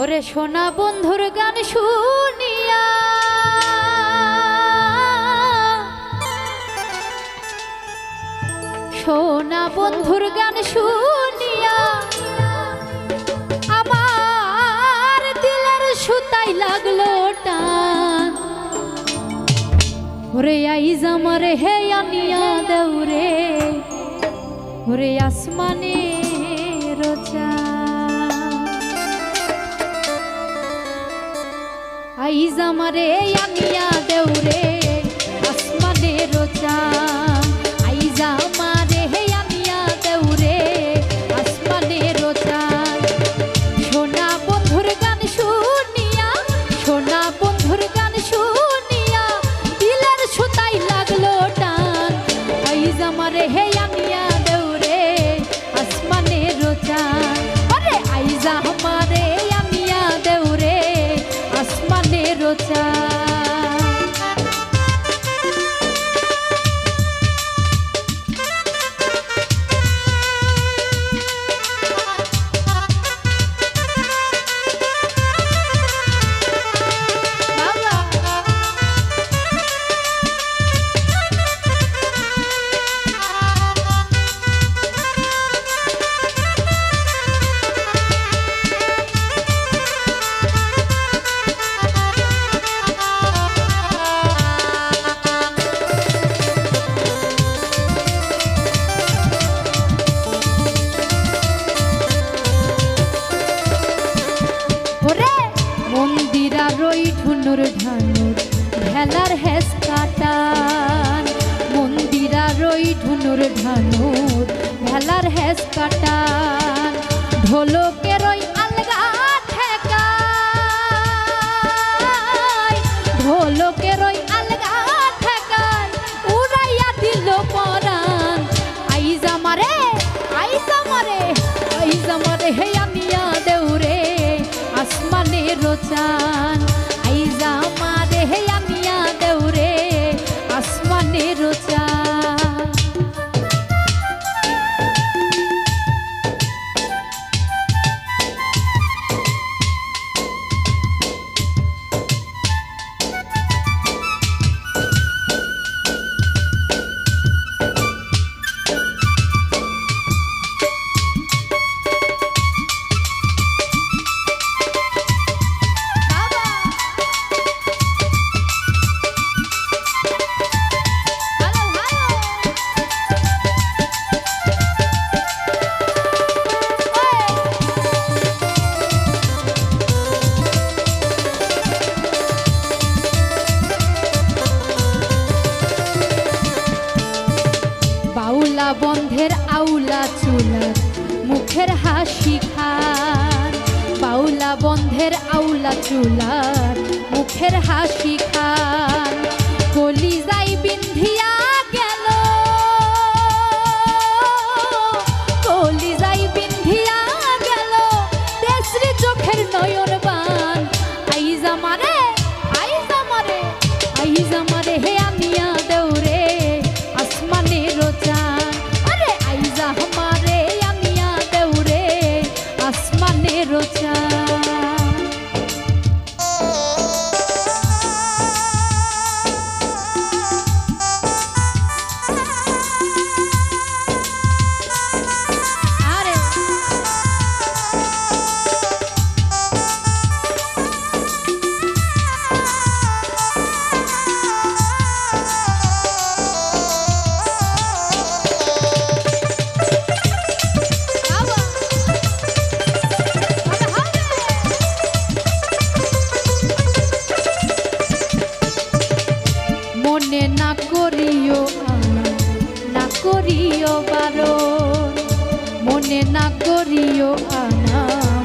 ওরে সোনা বন্ধুর গান শুনিয়া। সোনা বন্ধুর গান শুনিয়া আমার দিলের সুতাই লাগল টান। ওরে আইজ আমার হে আনিয়া দেউরে ওরে আসমানে আইজ আমারে আনিয়া ওরে মন্দিরা রই ঠুনুর ঢানুর ভেলার হেস কাটান। মন্দিরা রই ঠুনুর ঢানুর ভেলার হেস কাটান। ঢোলকের ওই আসমানে বন্ধের আউলা চুলার মুখের হাসি খান বাউলা বন্ধের আউলা চুলার মুখের হাসি খান কলি যাই বিন্ধিয়া মনে না করিও না করিও বারণ মনে না করিও আনাম